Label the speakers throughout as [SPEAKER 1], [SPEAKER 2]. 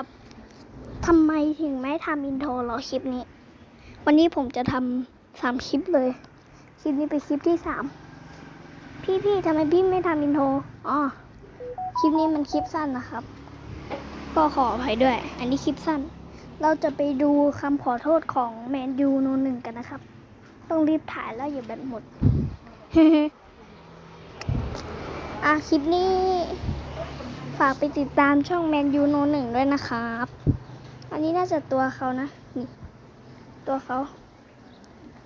[SPEAKER 1] ครับทำไมถึงไม่ทำอินโทรรอคลิปนี้ วันนี้ผมจะทำสามคลิปเลย คลิปนี้เป็นคลิปที่สามพี่พี่ทำไมพี่ไม่ทำอินโทรอ๋อคลิปนี้มันคลิปสั้นนะครับ ก็ขออภัยด้วย อันนี้คลิปสั้น เราจะไปดูคำขอโทษของแมนยูโนหนึ่งกันนะครับ ต้องรีบถ่ายแล้วอย่าแบตหมดอะคลิปนี้ ฝากไปติดตามช่องแมนยูโนหนึ่งด้วยนะครับ อันนี้น่าจะตัวเขานะ นี่ ตัวเขา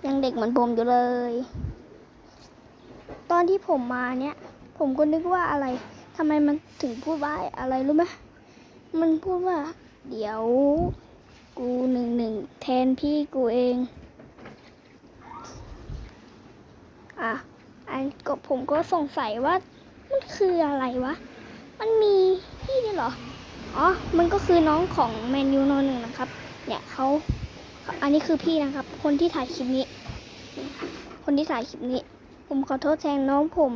[SPEAKER 1] ยังเด็กเหมือนผมอยู่เลย ตอนที่ผมมาเนี่ย ผมก็นึกว่าอะไรทำไมมันถึงพูดว่าอะไรรู้ไหมมันพูดว่า เดี๋ยว กูหนึ่งหนึ่งแทนพี่กูเอง อะอันก็ผมก็สงสัยว่า มันคืออะไรวะ มันมีพี่ด้วยเหรอ อ๋อ มันก็คือน้องของแมนยูโนหนึ่งนะครับ เนี่ยเขาอันนี้คือพี่นะครับ คนที่ถ่ายคลิปนี้ คนที่ถ่ายคลิปนี้ ผมขอโทษแทนน้องผม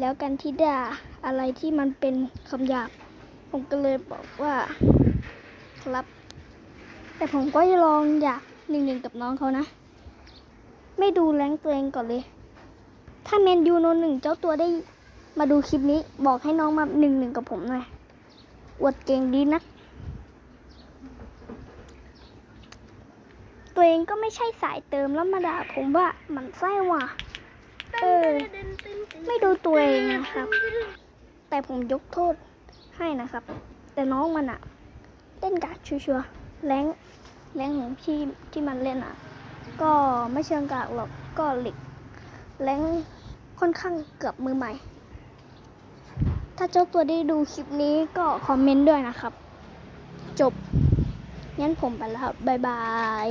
[SPEAKER 1] แล้วกันที่ด่าอะไรที่มันเป็นคำหยาบ ผมก็เลยบอกว่าครับ แต่ผมก็จะลองอยากหนึ่งหนึ่งกับน้องเขานะ ไม่ดูแรงตัวเองก่อนเลย ถ้าแมนยูโนหนึ่งเจ้าตัวได้ มาดูคลิปนี้บอกให้น้องมาหนึ่งหนึ่งกับผมหน่อยอวดเก่งดีนะตัวเองก็ไม่ใช่สายเติมแล้วมาด่าผมว่าหมันไส้ว่ะ เออ ไม่ดูตัวเองนะครับ แต่ผมยกโทษให้นะครับ แต่น้องมันอะเล่นกากชัวร์ๆแรงแรงของพี่ที่มันเล่นอะก็ไม่เชิงกากหรอกก็หล็กแรงค่อนข้างเกือบมือใหม่ ถ้าเจ้าตัวได้ดูคลิปนี้ก็คอมเมนต์ด้วยนะครับ จบ งั้นผมไปแล้วครับ บ๊ายบาย